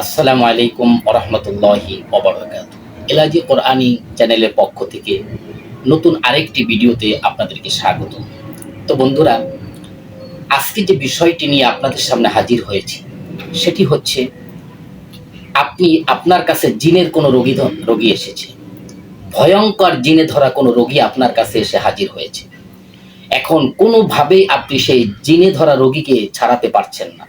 আসসালামু আলাইকুম ওরহমতুল্লাহি ওবরাকাত। এলাজি কোরআনি চ্যানেলের পক্ষ থেকে নতুন আরেকটি ভিডিওতে আপনাদেরকে স্বাগত। তো বন্ধুরা, আজকে যে বিষয়টি নিয়ে আপনাদের সামনে হাজির হয়েছে, সেটি হচ্ছে, আপনি আপনার কাছে জিনের কোনো রোগী রোগী এসেছে, ভয়ঙ্কর জিনে ধরা কোনো রোগী আপনার কাছে এসে হাজির হয়েছে। এখন কোনোভাবেই আপনি সেই জিনে ধরা রোগীকে ছাড়াতে পারছেন না।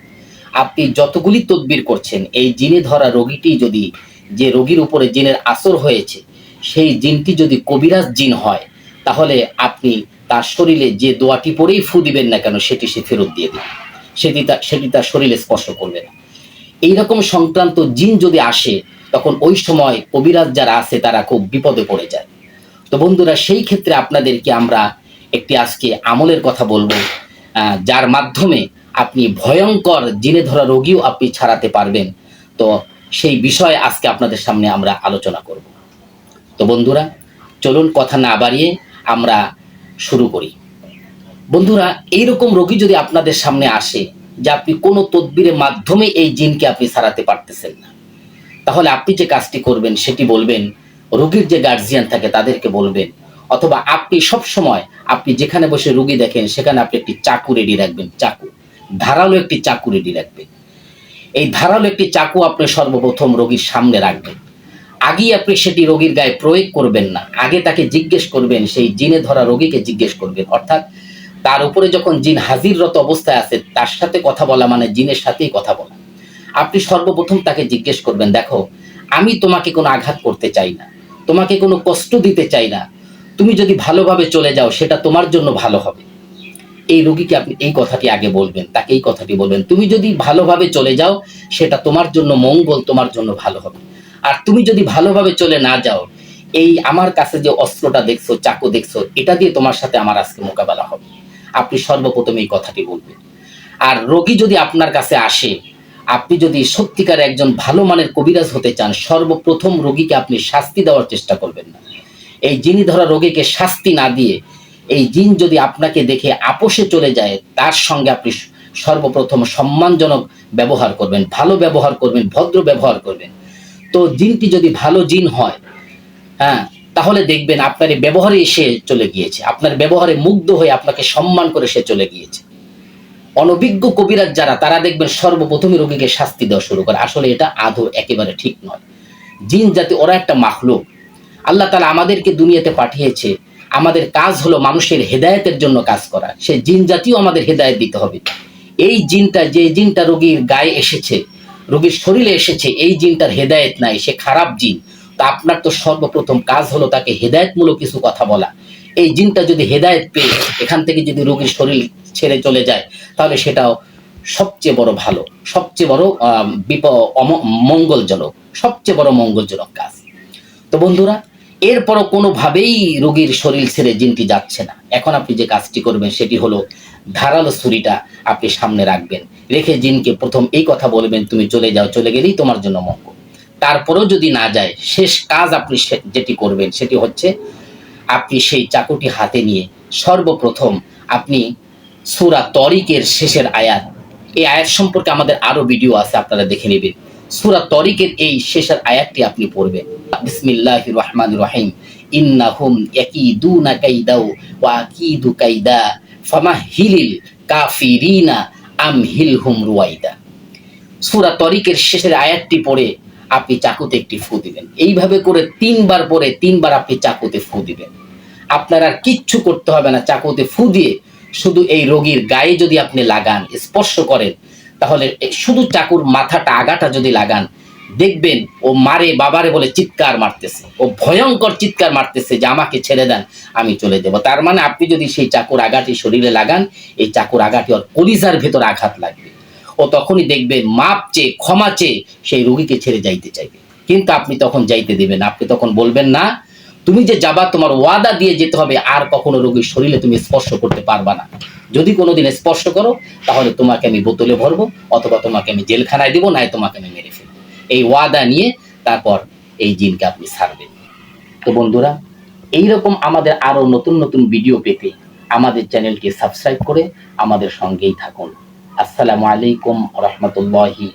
আপনি যতগুলি তদবির করছেন, এই জিনে ধরা রোগীটি যদি, যে রোগীর উপরে জিনের আসর হয়েছে, সেই জিনটি যদি কবিরাজ জিন হয়, তাহলে আপনি তার শরীরে যে দোয়াটি পরেই ফু দিবেন না কেন, সেটি সে ফেরত দিয়ে দিবে। সেটি তা, সেটি তার শরীরে স্পর্শ করবে না। এইরকম সংক্রান্ত জিন যদি আসে, তখন ওই সময় কবিরাজ যারা আছে, তারা খুব বিপদে পড়ে যায়। তো বন্ধুরা, সেই ক্ষেত্রে আপনাদেরকে আমরা একটি আজকে আমলের কথা বলব যার মাধ্যমে আপনি ভয়ঙ্কর জিনে ধরা রোগীও আপনি ছাড়াতে পারবেন। তো সেই বিষয়ে আজকে আপনাদের সামনে আমরা আলোচনা করব। তো বন্ধুরা, চলুন কথা না বাড়িয়ে আমরা শুরু করি। বন্ধুরা, এইরকম রোগী যদি আপনাদের সামনে আসে, যে আপনি কোনো তদবিরের মাধ্যমে এই জিনকে আপনি সারাতে পারতেছেন না, তাহলে আপনি যে কাজটি করবেন সেটি বলবেন, রোগীর যে গার্জিয়ান থাকে তাদেরকে বলবেন, অথবা আপনি সব সময় আপনি যেখানে বসে রুগী দেখেন, সেখানে আপনি একটি চাকু রেডি রাখবেন, চাকু। ধারালো একটি চাকু রেডি রাখবে। এই ধারালো একটি চাকু আপনি সর্বপ্রথম রোগীর সামনে রাখবেন। আগেই আপনি সেটি রোগীর গায়ে প্রয়োগ করবেন না। আগে তাকে জিজ্ঞেস করবেন, সেই জিনে ধরা রোগীকে জিজ্ঞেস করবেন। অর্থাৎ তার উপরে যখন জিন হাজিররত অবস্থায় আছে, তার সাথে কথা বলা মানে জিনের সাথেই কথা বলা। আপনি সর্বপ্রথম তাকে জিজ্ঞেস করবেন, দেখো, আমি তোমাকে কোনো আঘাত করতে চাই না। তোমাকে কোনো কষ্ট দিতে চাই না। তুমি যদি ভালোভাবে চলে যাও, সেটা তোমার জন্য ভালো হবে। এই রোগীকে আপনি এই কথাটি আগে বলবেন, তাকে এই কথাটি বলবেন, তুমি যদি ভালোভাবে চলে যাও, সেটা তোমার জন্য মঙ্গল, তোমার জন্য ভালো হবে। আর তুমি যদি ভালোভাবে চলে না যাও, এই আমার কাছে যে অস্ত্রটা দেখছ, চাকু দেখছ, এটা দিয়ে তোমার সাথে আমার আজকে মোকাবেলা হবে। আপনি সর্বপ্রথম এই কথাটি বলবেন। আর রোগী যদি আপনার কাছে আসে, আপনি যদি সত্যিকার একজন ভালো মানের কবিরাজ হতে চান, সর্বপ্রথম রোগীকে আপনি শাস্তি দেওয়ার চেষ্টা করবেন না। এই জিনি ধরা রোগীকে শাস্তি না দিয়ে এই জিন যদি আপনাকে দেখে আপোষে চলে যায়, তার সঙ্গে আপনি সর্বপ্রথম সম্মানজনক ব্যবহার করবেন, ভালো ব্যবহার করবেন, ভদ্র ব্যবহার করবেন। তো জিনটি যদি ভালো জিন হয় হ্যাঁ তাহলে দেখবেন আপনার ব্যবহারে সে চলে গিয়েছে। আপনার ব্যবহারে মুগ্ধ হয়ে আপনাকে সম্মান করে সে চলে গিয়েছে। অনভিজ্ঞ কবিরাজ যারা, তারা দেখবেন সর্বপ্রথমে রোগীকে শাস্তি দেওয়া শুরু করে। আসলে এটা আদৌ একেবারে ঠিক নয়। জিন জাতি, ওরা একটা মাখলুক। আল্লাহ তালা আমাদেরকে দুনিয়াতে পাঠিয়েছে আমাদের কাজ হলো মানুষের হেদায়েতের জন্য কাজ করা। সে জিন জাতিও আমাদের হেদায়েত দিতে হবে। এই জিনটা, যে জিনটা রোগীর গায়ে এসেছে, রোগীর শরীরে এসেছে, এই জিনটার হেদায়েত নাই, সে খারাপ জিন। তা আপনার তো সর্বপ্রথম কাজ হলো তাকে হেদায়েতমূলক কিছু কথা বলা। এই জিনটা যদি হেদায়েত পেয়ে এখান থেকে যদি রোগীর শরীর ছেড়ে চলে যায়, তাহলে সেটাও সবচেয়ে বড় ভালো, সবচেয়ে বড় বিপ মঙ্গলজনক, সবচেয়ে বড় মঙ্গলজনক কাজ। তো বন্ধুরা এরপরও কোনোভাবেই রোগীর শরীর ছেড়ে জিনটি যাচ্ছে না। এখন আপনি যে কাজটি করবেন, সেটি হলো ধারালো ছুরিটা আপনি সামনে রাখবেন। রেখে জিনকে প্রথম এই কথা বলবেন, তুমি চলে যাও, চলে গেলেই তোমার জন্য মঙ্গল। তারপরেও যদি না যায়, শেষ কাজ আপনি যেটি করবেন, সেটি হচ্ছে আপনি সেই চাকুটি হাতে নিয়ে সর্বপ্রথম আপনি সুরা তরিকের শেষের আয়াত। এই আয়াত সম্পর্কে আমাদের আরও ভিডিও আছে, আপনারা দেখে নেবেন। সুরা তরিকের এই শেষের আয়াতটি আপনি পড়বেন। বিসমিল্লাহ রহমান রহিম। ইন্নাহুম ইয়াকিদুনা কাইদাও ওয়া আকিদু কাইদা। ফামাহিলিল কাফিরিনা আমহিলহুম রুয়াইদা সুরা তরিকের শেষের আয়াতটি পড়ে আপনি চাকুতে একটি ফু দিবেন। এইভাবে করে তিনবার পরে তিনবার আপনি চাকুতে ফু দিবেন। আপনার আর কিচ্ছু করতে হবে না, চাকুতে ফু দিয়ে শুধু এই রোগীর গায়ে যদি আপনি লাগান, স্পর্শ করেন তাহলে শুধু চাকুর মাথাটা, আগাটা যদি লাগান, দেখবেন ও মারে, বাবারে বলে চিৎকার মারতেছে। ও ভয়ঙ্কর চিৎকার মারতেছে যে আমাকে ছেড়ে দেন, আমি চলে যাব তার মানে আপনি যদি সেই চাকুর আঘাটি শরীরে লাগান, এই চাকুর আঘাটি ওর কলিজার ভেতর আঘাত লাগবে। ও তখনই দেখবেন মাপ চেয়ে, ক্ষমা চেয়ে সেই রুগীকে ছেড়ে যাইতে চাইবে। কিন্তু আপনি তখন যাইতে দেবেন আপনি তখন বলবেন না তুমি যে যাবা, তোমার ওয়াদা দিয়ে যেতে হবে, আর কখনো রোগীর শরীরে তুমি স্পর্শ করতে পারবা না। যদি কোনোদিন স্পর্শ করো, তাহলে তোমাকে আমি বোতলে ভরবো, অথবা তোমাকে আমি জেলখানায় দিব, নাই তোমাকে আমি মেরে ফেলব। এই ওয়াদা নিয়ে তারপর এই জিনকে আপনি ছাড়বেন। তো বন্ধুরা, এইরকম আমাদের আরও নতুন নতুন ভিডিও পেতে আমাদের চ্যানেলকে সাবস্ক্রাইব করে আমাদের সঙ্গেই থাকুন। আসসালামু আলাইকুম রহমতুল্লাহি